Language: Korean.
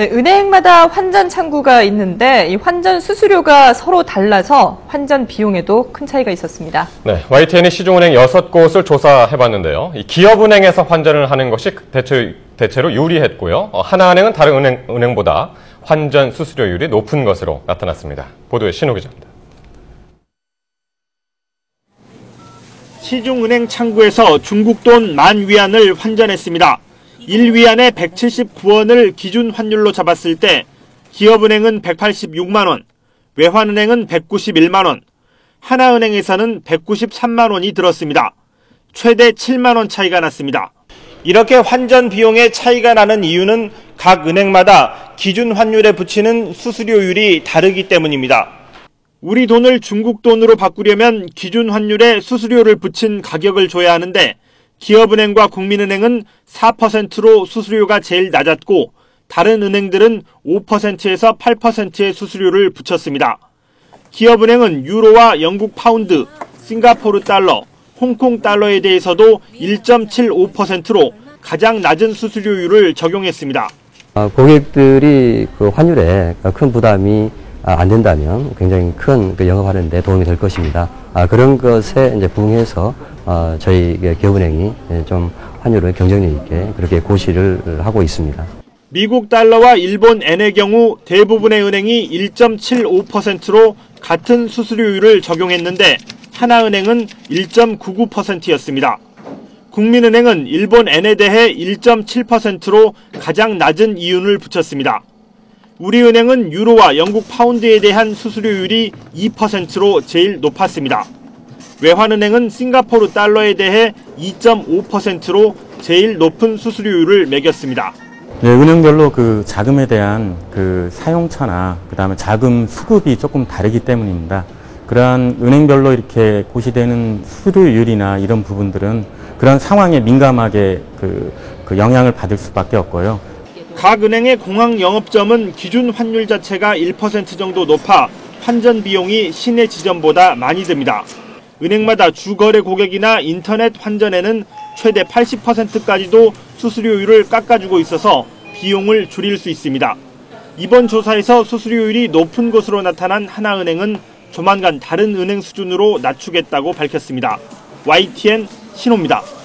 네, 은행마다 환전 창구가 있는데 이 환전 수수료가 서로 달라서 환전 비용에도 큰 차이가 있었습니다. 네, YTN이 시중은행 6곳을 조사해봤는데요. 이 기업은행에서 환전을 하는 것이 대체, 대체로 유리했고요. 어, 하나은행은 다른 은행, 은행보다 환전 수수료율이 높은 것으로 나타났습니다. 보도에 신호 기자입니다. 시중은행 창구에서 중국 돈 만 위안을 환전했습니다. 1위안에 179원을 기준 환율로 잡았을 때 기업은행은 186만 원, 외환은행은 191만 원, 하나은행에서는 193만 원이 들었습니다. 최대 7만 원 차이가 났습니다. 이렇게 환전 비용의 차이가 나는 이유는 각 은행마다 기준 환율에 붙이는 수수료율이 다르기 때문입니다. 우리 돈을 중국 돈으로 바꾸려면 기준 환율에 수수료를 붙인 가격을 줘야 하는데 기업은행과 국민은행은 4%로 수수료가 제일 낮았고 다른 은행들은 5%에서 8%의 수수료를 붙였습니다. 기업은행은 유로와 영국 파운드, 싱가포르 달러, 홍콩 달러에 대해서도 1.75%로 가장 낮은 수수료율을 적용했습니다. 아, 고객들이 그 환율에 큰 부담이 아, 안 된다면 굉장히 큰그 영업하는 데 도움이 될 것입니다. 아, 그런 것에 이제 부응해서 어, 저희 기업은행이 좀 환율을 경쟁력 있게 그렇게 고시를 하고 있습니다. 미국 달러와 일본 엔의 경우 대부분의 은행이 1.75%로 같은 수수료율을 적용했는데 하나은행은 1.99%였습니다. 국민은행은 일본 엔에 대해 1.7%로 가장 낮은 이윤을 붙였습니다. 우리은행은 유로와 영국 파운드에 대한 수수료율이 2%로 제일 높았습니다. 외환은행은 싱가포르 달러에 대해 2.5%로 제일 높은 수수료율을 매겼습니다. 네, 은행별로 그 자금에 대한 그 사용처나 그다음에 자금 수급이 조금 다르기 때문입니다. 그러한 은행별로 이렇게 고시되는 수수료율이나 이런 부분들은 그런 상황에 민감하게 그, 그 영향을 받을 수밖에 없고요. 각 은행의 공항 영업점은 기준 환율 자체가 1% 정도 높아 환전 비용이 시내 지점보다 많이 듭니다. 은행마다 주거래 고객이나 인터넷 환전에는 최대 80%까지도 수수료율을 깎아주고 있어서 비용을 줄일 수 있습니다. 이번 조사에서 수수료율이 높은 것으로 나타난 하나은행은 조만간 다른 은행 수준으로 낮추겠다고 밝혔습니다. YTN 신호입니다.